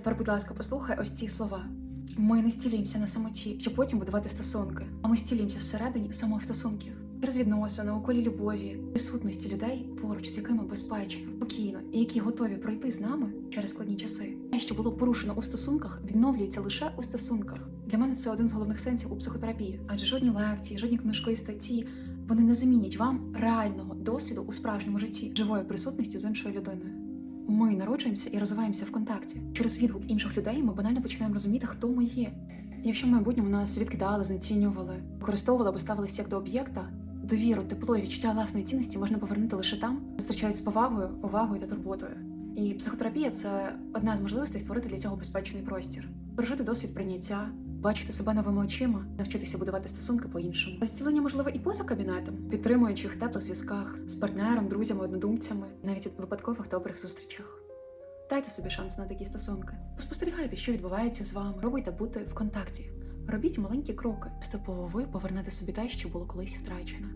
Тепер, будь ласка, послухай ось ці слова. Ми не стілюємося на самоті, щоб потім будувати стосунки, а ми стілюємося всередині самих стосунків. Через відносини, у колі любові, присутності людей, поруч з якими безпечно, спокійно і які готові пройти з нами через складні часи. Те, що було порушено у стосунках, відновлюється лише у стосунках. Для мене це один з головних сенсів у психотерапії, адже жодні лекції, жодні книжки, статті вони не замінять вам реального досвіду у справжньому житті, живої присутності з іншою людиною. Ми народжуємося і розвиваємося в контакті. Через відгук інших людей ми банально починаємо розуміти, хто ми є. Якщо в майбутньому нас відкидали, знецінювали, використовували або ставилися як до об'єкта, довіру, тепло і відчуття власної цінності можна повернути лише там, зустрічають з повагою, увагою та турботою. І психотерапія це одна з можливостей створити для цього безпечний простір, прожити досвід прийняття, бачити себе новими очима, навчитися будувати стосунки по-іншому. Зцілення можливе і поза кабінетом, підтримуючи в теплих зв'язках з партнером, друзями, однодумцями, навіть у випадкових добрих зустрічах. Дайте собі шанс на такі стосунки. Спостерігайте, що відбувається з вами. Пробуйте бути в контакті. Робіть маленькі кроки. Поступово ви повернете собі те, що було колись втрачено.